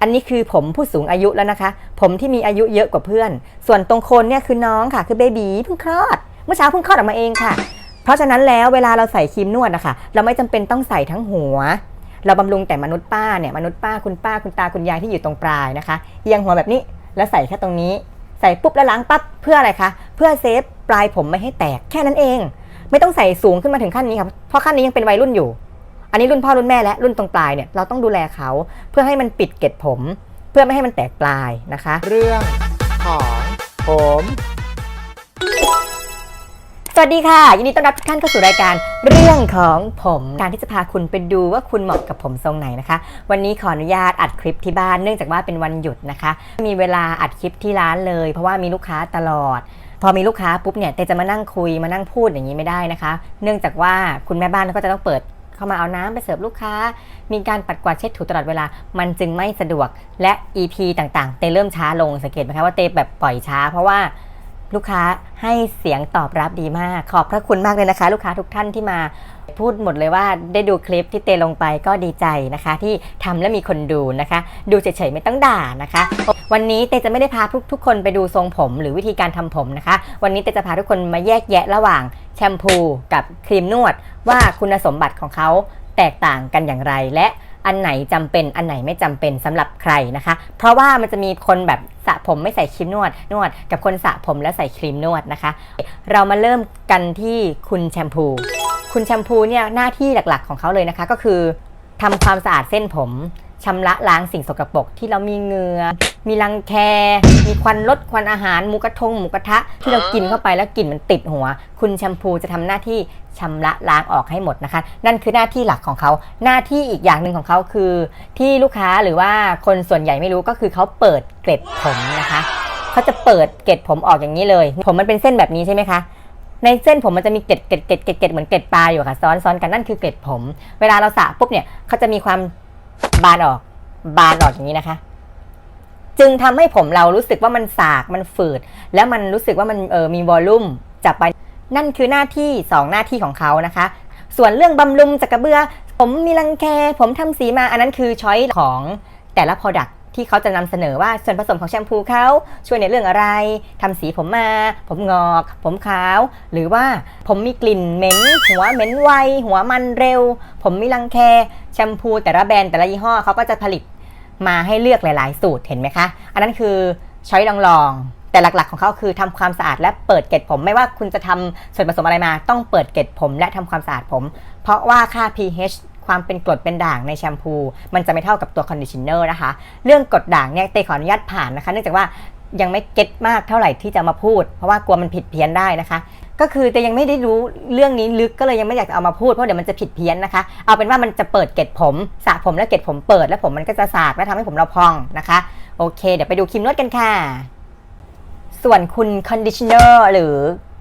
อันนี้คือผมผู้สูงอายุแล้วนะคะ ผมที่มีอายุเยอะกว่าเพื่อน ส่วนตรงโคนเนี่ยคือน้องค่ะ คือเบบีเพิ่งคลอด เมื่อเช้าเพิ่งคลอดออกมาเองค่ะ เพราะฉะนั้นแล้วเวลาเราใส่ครีมนวดนะคะ เราไม่จำเป็นต้องใส่ทั้งหัว เราบำรุงแต่มนุษย์ป้าเนี่ย มนุษย์ป้าคุณป้าคุณตาคุณยายที่อยู่ตรงปลายนะคะเอียงหัวแบบนี้ แล้วใส่แค่ตรงนี้ ใส่ปุ๊บแล้วล้างปั๊บเพื่ออะไรคะ เพื่อเซฟปลายผมไม่ให้แตกแค่นั้นเอง ไม่ต้องใส่สูงขึ้นมาถึงขั้นนี้ครับ เพราะขั้นนี้ยังเป็นวัยรุ่นอยู่ อันนี้รุ่นพ่อรุ่นแม่และรุ่นตรงปลายเนี่ยเราต้องดูแลเขาเพื่อให้มันปิดเกล็ดผม เพื่อไม่ให้มันแตกปลายนะคะ เรื่องของผมสวัสดีค่ะยินดีต้อนรับทุกท่านเข้าสู่รายการเรื่องของผมการที่จะพาคุณไปดูว่าคุณเหมาะกับผมทรงไหนนะคะ วันนี้ขออนุญาตอัดคลิปที่บ้านเนื่องจากว่าเป็นวันหยุดนะคะ มีเวลาอัดคลิปที่ร้านเลย เพราะว่ามีลูกค้าตลอด พอมีลูกค้าปุ๊บเนี่ยเตจะมานั่งคุยมานั่งพูดอย่างนี้ไม่ได้นะคะ เนื่องจากว่าคุณแม่บ้านก็จะต้องเปิด เข้ามาเอาน้ำไปเสิร์ฟลูกค้า มีการปัดกวาดเช็ดถูตลอดเวลา มันจึงไม่สะดวกและ EP ต่างๆ เตเริ่มช้าลงสังเกตไหมคะว่าเตแบบปล่อยช้า เพราะว่า ลูกค้าให้เสียงตอบรับดีมาก ขอบพระคุณมากเลยนะคะ ลูกค้าทุกท่านที่มาพูดหมดเลยว่าได้ดูคลิปที่เตลงไปก็ดีใจนะคะ ที่ทำแล้วมีคนดูนะคะ ดูเฉยๆไม่ต้องด่านะคะ วันนี้เตจะไม่ได้พาทุกทุกคนไปดูทรงผมหรือวิธีการทำผมนะคะ วันนี้เตจะพาทุกคนมาแยกแยะระหว่างแชมพูกับครีมนวด ว่าคุณสมบัติของเขาแตกต่างกันอย่างไรและ อันไหนจำเป็นอันไหนไม่จำเป็นสำหรับใครนะคะ เพราะว่ามันจะมีคนแบบสระผมไม่ใส่ครีมนวดนวด กับคนสระผมแล้วใส่ครีมนวดนะคะ เรามาเริ่มกันที่คุณแชมพู คุณแชมพูเนี่ยหน้าที่หลักๆของเขาเลยนะคะ ก็คือทำความสะอาดเส้นผม ชำระล้างสิ่งสกปรกที่เรามีเหงือมีรังแค มีควันลดควันอาหารหมูกระทงหมูกระทะ ที่เรากินเข้าไปแล้วกลิ่นมันติดหัว คุณแชมพูจะทำหน้าที่ชำระล้างออกให้หมดนะคะ นั่นคือหน้าที่หลักของเขา หน้าที่อีกอย่างหนึ่งของเขาคือ ที่ลูกค้าหรือว่าคนส่วนใหญ่ไม่รู้ก็คือเขาเปิดเกล็ดผมนะคะเขาจะเปิดเกล็ดผมออกอย่างนี้เลย ผมมันเป็นเส้นแบบนี้ใช่ไหมคะในเส้นผมมันจะมีเกล็ดเกล็ดเกล็ดเกล็ดเกล็ดเหมือนเกล็ดปลาอยู่ค่ะซ้อนซ้อนกันนั่นคือเกล็ดผม เวลาเราสระปุ๊บเนี่ยเขาจะมีความ บานออก บานออกอย่างนี้นะคะ จึงทำให้ผมเรารู้สึกว่ามันสากมันฝืด แล้วมันรู้สึกว่ามันเออมีวอลลุ่มจับไปนั่นคือหน้าที่สองหน้าที่ของเขานะคะ ส่วนเรื่องบำรุงจักระเบือ ผมมีรังแค ผมทำสีมาอันนั้นคือช้อยของแต่ละ Product ที่เขาจะนำเสนอว่าส่วนผสมของแชมพูเขาช่วยในเรื่องอะไรทำสีผมมา ผมงอก ผมขาว หรือว่าผมมีกลิ่นเหม็น หัวเหม็นไว หัวมันเร็ว ผมมีรังแค แชมพูแต่ละแบรนด์แต่ละยี่ห้อเขาก็จะผลิตมาให้เลือกหลาย ๆ สูตรเห็นไหมคะ อันนั้นคือช้อยลองๆ แต่หลัก ๆ ของเขาคือทำความสะอาดและเปิดเกล็ดผม ไม่ว่าคุณจะทำส่วนผสมอะไรมา ต้องเปิดเกล็ดผมและทำความสะอาดผม เพราะว่าค่า pH ความเป็นกรดเป็นด่างในแชมพู มันจะไม่เท่ากับตัวคอนดิชเนอร์นะคะ เรื่องกรดด่างเนี่ยเตขออนุญาตผ่านนะคะ เนื่องจากว่ายังไม่เก็ตมากเท่าไหร่ที่จะมาพูด เพราะว่ากลัวมันผิดเพี้ยนได้นะคะ ก็คือแต่ยังไม่ได้รู้เรื่องนี้ลึกก็เลยยังไม่อยากจะเอามาพูดเพราะเดี๋ยวมันจะผิดเพี้ยนนะคะ เอาเป็นว่ามันจะเปิดเกล็ดผมสระผมแล้วเกล็ดผมเปิดแล้วผมมันก็จะสากและทำให้ผมเราพองนะคะ โอเค เดี๋ยวไปดูครีมนวดกันค่ะ ส่วนคุณคอนดิชเนอร์หรือ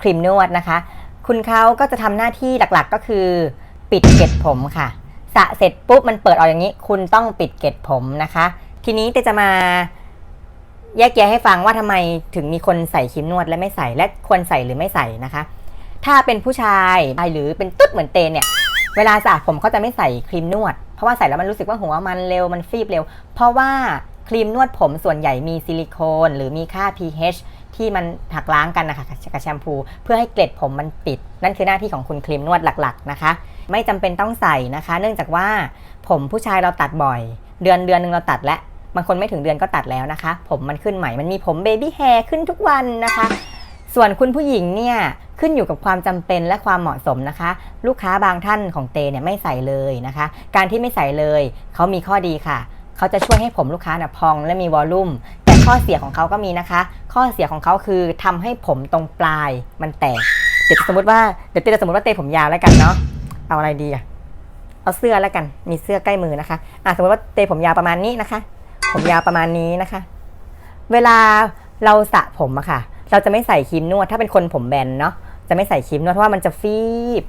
ครีมนวดนะคะ คุณเขาก็จะทำหน้าที่หลักๆก็คือ ปิดเกล็ดผมค่ะ สระเสร็จปุ๊บมันเปิดออกอย่างนี้ คุณต้องปิดเกล็ดผมนะคะ ทีนี้เตจะมาแยกแยะให้ฟังว่าทำไมถึงมีคนใส่ครีมนวดและไม่ใส่และควรใส่หรือไม่ใส่นะคะ ถ้าเป็นผู้ชายหรือเป็นตุ๊ดเหมือนเตนเนี่ยเวลาสระผมเขาจะไม่ใส่ครีมนวด เพราะว่าใส่แล้วมันรู้สึกว่าหัวมันเร็วมันฟีบเร็ว เพราะว่าครีมนวดผมส่วนใหญ่มีซิลิโคน หรือมีค่า pH ที่มันหักล้างกันนะคะกับแชมพู เพื่อให้เกล็ดผมมันติด นั่นคือหน้าที่ของคุณครีมนวดหลัก ๆ นะคะ ไม่จำเป็นต้องใส่นะคะ เนื่องจากว่าผมผู้ชายเราตัดบ่อย เดือนเดือนหนึ่งเราตัดและบางคนไม่ถึงเดือนก็ตัดแล้วนะคะ ผมมันขึ้นใหม่มันมีผมเบบี้แฮร์ขึ้นทุกวันนะคะ ส่วนคุณผู้หญิงเนี่ยขึ้นอยู่กับความจำเป็นและความเหมาะสมนะคะ ลูกค้าบางท่านของเตเนี่ยไม่ใส่เลยนะคะ การที่ไม่ใส่เลยเขามีข้อดีค่ะเขาจะช่วยให้ผมลูกค้าเนี่ยพองและมีวอลลุ่มแต่ข้อเสียของเขาก็มีนะคะ ข้อเสียของเขาคือทำให้ผมตรงปลายมันแตกเดี๋ยวสมมติว่าเดี๋ยวเตจะสมมติว่าเตผมยาวแล้วกันเนาะ เอาอะไรดีอะเอาเสื้อแล้วกัน มีเสื้อใกล้มือนะคะอะสมมติว่าเตผมยาวประมาณนี้นะคะ ผมยาวประมาณนี้นะคะ เวลาเราสระผมอะค่ะ เราจะไม่ใส่ครีมนวด ถ้าเป็นคนผมแบนเนาะ จะไม่ใส่ครีมนวดเพราะว่ามันจะฟีบ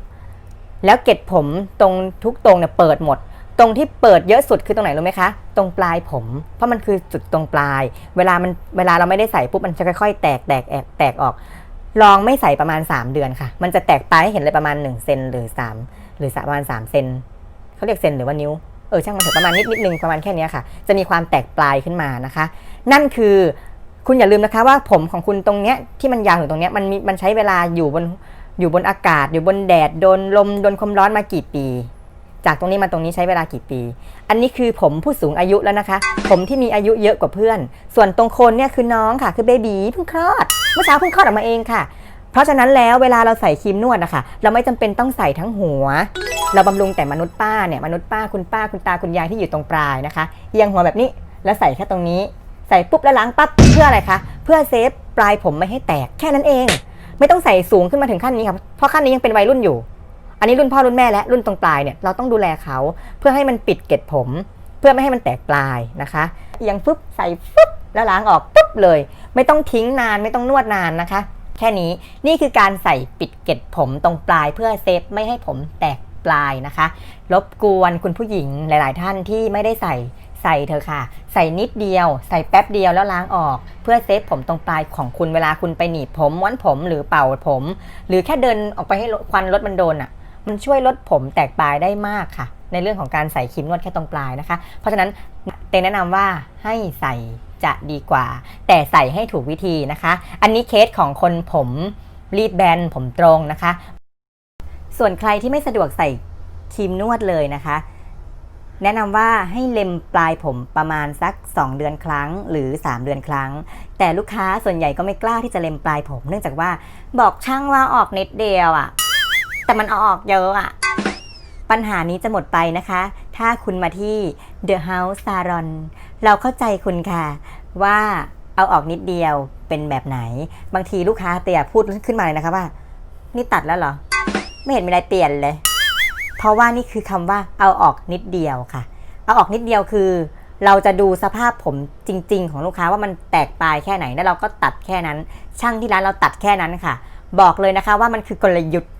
แล้วเกล็ดผมตรงทุกตรงเนี่ยเปิดหมด ตรงที่เปิดเยอะสุดคือตรงไหนรู้ไหมคะ ตรงปลายผม เพราะมันคือจุดตรงปลาย เวลามันเวลาเราไม่ได้ใส่ปุ๊บมันจะค่อยๆ แตกแตกแอกแตกออก ลองไม่ใส่ประมาณ 3 เดือนค่ะ มันจะแตกปลายให้เห็นเลยประมาณ1เซนหรือ3 หรือประมาณ3เซนเขาเรียกเซนหรือว่านิ้วเออช่างมันเถอะประมาณนิดนิดนึงประมาณแค่นี้ค่ะ จะมีความแตกปลายขึ้นมานะคะ นั่นคือคุณอย่าลืมนะคะว่าผมของคุณตรงเนี้ยที่มันยาวถึงตรงเนี้ยมันมีมันใช้เวลาอยู่บนอยู่บนอากาศ อยู่บนแดดโดนลมโดนความร้อนมากี่ปี จากตรงนี้มาตรงนี้ใช้เวลากี่ปี อันนี้คือผมผู้สูงอายุแล้วนะคะ ผมที่มีอายุเยอะกว่าเพื่อน ส่วนตรงโคนเนี่ยคือน้องค่ะ คือเบบีเพิ่งคลอดเมื่อเช้าเพิ่งคลอดออกมาเองค่ะ เพราะฉะนั้นแล้วเวลาเราใส่ครีมนวดนะคะเราไม่จำเป็นต้องใส่ทั้งหัว เราบำรุงแต่มนุษย์ป้าเนี่ยมนุษย์ป้าคุณป้าคุณตาคุณยายที่อยู่ตรงปลายนะคะเอียงหัวแบบนี้แล้วใส่แค่ตรงนี้ ใส่ปุ๊บแล้วล้างปั๊บเพื่ออะไรคะเพื่อเซฟปลายผมไม่ให้แตกแค่นั้นเอง ไม่ต้องใส่สูงขึ้นมาถึงขั้นนี้ครับเพราะขั้นนี้ยังเป็นวัยรุ่นอยู่ อันนี้รุ่นพ่อรุ่นแม่และรุ่นตรงปลายเนี่ยเราต้องดูแลเขาเพื่อให้มันปิดเกล็ดผม เพื่อไม่ให้มันแตกปลายนะคะเอียงปุ๊บใส่ปุ๊บแล้วล้างออกปุ๊บเลย ไม่ต้องทิ้งนานไม่ต้องนวดนานนะคะ ค่นี้ นี่คือการใส่ปิดเกล็ดผมตรงปลายเพื่อเซฟไม่ให้ผมแตกปลายนะคะ รบกวนคุณผู้หญิงหลาย ๆ ท่านที่ไม่ได้ใส่ใส่เธอค่ะ ใส่นิดเดียว ใส่แป๊บเดียวแล้วล้างออก เพื่อเซฟผมตรงปลายของคุณเวลาคุณไปหนีบผมม้วนผมหรือเป่าผม หรือแค่เดินออกไปให้ควันรถมันโดนอะ มันช่วยลดผมแตกปลายได้มากค่ะ ในเรื่องของการใส่ครีมนวดแค่ตรงปลายนะคะ เพราะฉะนั้นเตแนะนำว่าให้ใส่ จะดีกว่า แต่ใส่ให้ถูกวิธีนะคะ อันนี้เคสของคนผมรีดแบนผมตรงนะคะ ส่วนใครที่ไม่สะดวกใส่ครีมนวดเลยนะคะ แนะนำว่าให้เล็มปลายผมประมาณสัก 2 เดือนครั้ง หรือ 3 เดือนครั้ง แต่ลูกค้าส่วนใหญ่ก็ไม่กล้าที่จะเล็มปลายผม เนื่องจากว่าบอกช่างว่าออกนิดเดียวอะ่ะ แต่มันอออกเยอะอะ่ะปัญหานี้จะหมดไปนะคะ ถ้าคุณมาที่ The House Salon เราเข้าใจคุณค่ะ ว่าเอาออกนิดเดียวเป็นแบบไหน บางทีลูกค้าเตี่ยพูดขึ้นมาเลยนะคะว่า นี่ตัดแล้วเหรอ ไม่เห็นมีอะไรเปลี่ยนเลย เพราะว่านี่คือคำว่าเอาออกนิดเดียวค่ะ เอาออกนิดเดียวคือ เราจะดูสภาพผมจริง ๆ ของลูกค้าว่ามันแตกปลายแค่ไหนแล้วเราก็ตัดแค่นั้น ช่างที่ร้านเราตัดแค่นั้นค่ะ บอกเลยนะคะว่ามันคือกลยุทธ์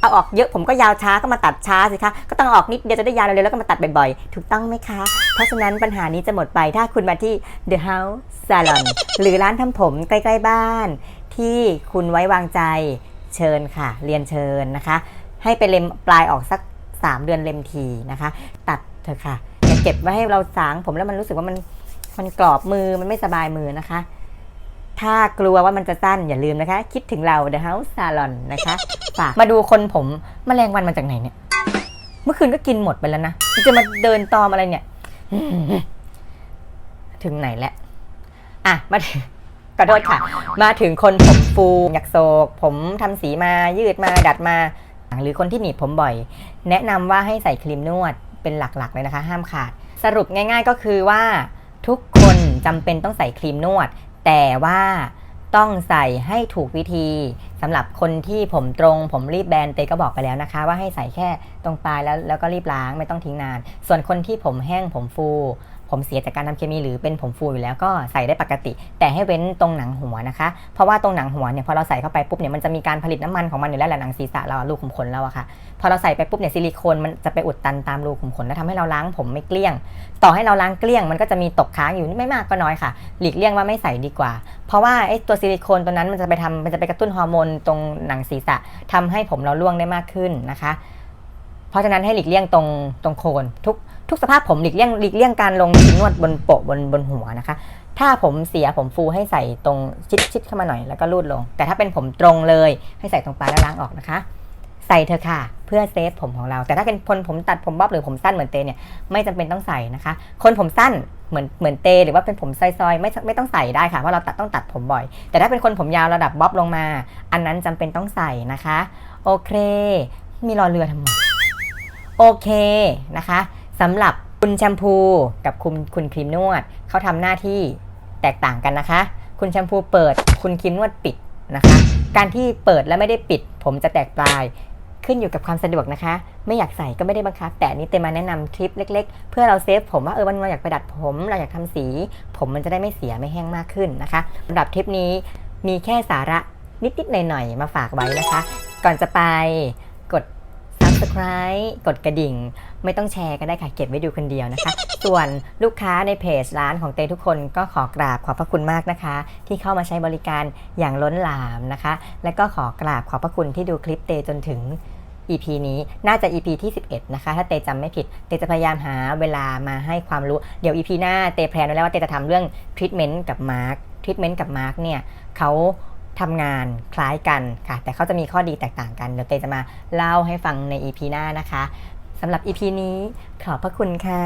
เอาออกเยอะผมก็ยาวช้าก็มาตัดช้าสิคะ ก็ต้องอออกนิดเดียวจะได้ยาวเร็วๆแล้วก็มาตัดบ่อยๆ ถูกต้องไหมคะ เพราะฉะนั้นปัญหานี้จะหมดไปถ้าคุณมาที่ The House Salon หรือร้านทำผมใกล้ๆบ้าน ที่คุณไว้วางใจเชิญค่ะ เรียนเชิญนะคะ ให้ไปเล็มปลายออกสัก 3 เดือนเล็มทีนะคะ ตัดเถอะค่ะอย่าเก็บไว้ให้เราสางผมแล้วมันรู้สึกว่ามันมันกรอบมือมันไม่สบายมือนะคะ ถ้ากลัวว่ามันจะสั้นอย่าลืมนะคะ คิดถึงเรา The House Salon นะคะฝากมาดูคนผมมแมลงวันมาจากไหนเนี่ย เมื่อคืนก็กินหมดไปแล้วนะจะมาเดินตอมอะไรเนี่ย ถึงไหนแล้วอะมาถึงขอโทษค่ะ มาถึงคนผมฟูอยากโศก ผมทำสีมายืดมาดัดมา หรือคนที่หนีบผมบ่อย แนะนำว่าให้ใส่ครีมนวดเป็นหลักๆเลยนะคะ ห้ามขาด สรุปง่าย ๆ ก็คือว่าทุกคนจำเป็นต้องใส่ครีมนวด แต่ว่าต้องใส่ให้ถูกวิธีสำหรับคนที่ผมตรงผมรีบแบนเตก็บอกไปแล้วนะคะ ว่าให้ใส่แค่ตรงปลายแล้วแล้วก็รีบล้างไม่ต้องทิ้งนาน ส่วนคนที่ผมแห้งผมฟู ผมเสียจากการทำเคมีหรือเป็นผมฟูอยู่แล้วก็ใส่ได้ปกติ แต่ให้เว้นตรงหนังหัวนะคะ เพราะว่าตรงหนังหัวเนี่ยพอเราใส่เข้าไปปุ๊บเนี่ยมันจะมีการผลิตน้ำมันของมันอยู่แล้วแหละหนังศีรษะเราอะรูขุมขนเราอะค่ะพอเราใส่ไปปุ๊บเนี่ยซิลิโคนมันจะไปอุดตันตามรูขุมขนแล้วทำให้เราล้างผมไม่เกลี้ยง ต่อให้เราล้างเกลี้ยงมันก็จะมีตกค้างอยู่ไม่มากก็น้อยค่ะ หลีกเลี่ยงว่าไม่ใส่ดีกว่า เพราะว่าไอ้ตัวซิลิโคนตัวนั้นมันจะไปทำมันจะไปกระตุ้นฮอร์โมนตรงหนังศีรษะทำให้ผมเราร่วงได้มากขึ้นนะคะ เพราะฉะนั้นให้หลีกเลี่ยงตรงตรงโคนทุกทุกสภาพผมหลีกเลี่ยงหลีกเลี่ยงการลงชิ้นนวดบนโปะบนบนหัวนะคะ ถ้าผมเสียผมฟูให้ใส่ตรงชิดชิดเข้ามาหน่อยแล้วก็รูดลง แต่ถ้าเป็นผมตรงเลยให้ใส่ตรงปลายแล้วล้างออกนะคะ ใส่เธอค่ะ เพื่อเซฟผมของเรา แต่ถ้าเป็นคนผมตัดผมบ๊อบหรือผมสั้นเหมือนเตเนี่ยไม่จำเป็นต้องใส่นะคะ คนผมสั้นเหมือนเหมือนเตหรือว่าเป็นผมซอยๆไม่ไม่ต้องใส่ได้ค่ะเพราะเราตัดต้องตัดผมบ่อย แต่ถ้าเป็นคนผมยาวระดับบ๊อบลงมา อันนั้นจำเป็นต้องใส่นะคะ โอเค มีรอเรือทำไม โอเคนะคะสำหรับคุณแชมพูกับคุณคุณครีมนวดเขาทำหน้าที่แตกต่างกันนะคะ คุณแชมพูเปิดคุณครีมนวดปิดนะคะ การที่เปิดและไม่ได้ปิด ผมจะแตกปลายขึ้นอยู่กับความสะดวกนะคะ ไม่อยากใส่ก็ไม่ได้บังคับ แต่นี้เต็มมาแนะนำทริปเล็ก ๆ เพื่อเราเซฟผมว่าเออวันนี้เราอยากไปดัดผม เราอยากทำสี ผมมันจะได้ไม่เสียไม่แห้งมากขึ้นนะคะสำหรับทริปนี้มีแค่สาระนิดๆหน่อยๆมาฝากไว้นะคะ ก่อนจะไป subscribe กดกระดิ่ง ไม่ต้องแชร์ก็ได้ค่ะเก็บไว้ดูคนเดียวนะคะ ส่วนลูกค้าในเพจร้านของเตทุกคนก็ขอกราบขอบพระคุณมากนะคะ ที่เข้ามาใช้บริการอย่างล้นหลามนะคะ และก็ขอกราบขอบพระคุณที่ดูคลิปเตจนถึง EP นี้น่าจะ EP ที่ 11 นะคะ ถ้าเตจำไม่ผิด เตจะพยายามหาเวลามาให้ความรู้ เดี๋ยว EP หน้าเตแพลนไว้แล้วว่าเตจะทำเรื่อง treatment กับมาร์ค treatment กับมาร์คเนี่ยเขา ทำงานคล้ายกันค่ะ แต่เขาจะมีข้อดีแตกต่างกัน เดี๋ยวเตจะมาเล่าให้ฟังใน EP หน้านะคะสำหรับ EP นี้ขอบพระคุณค่ะ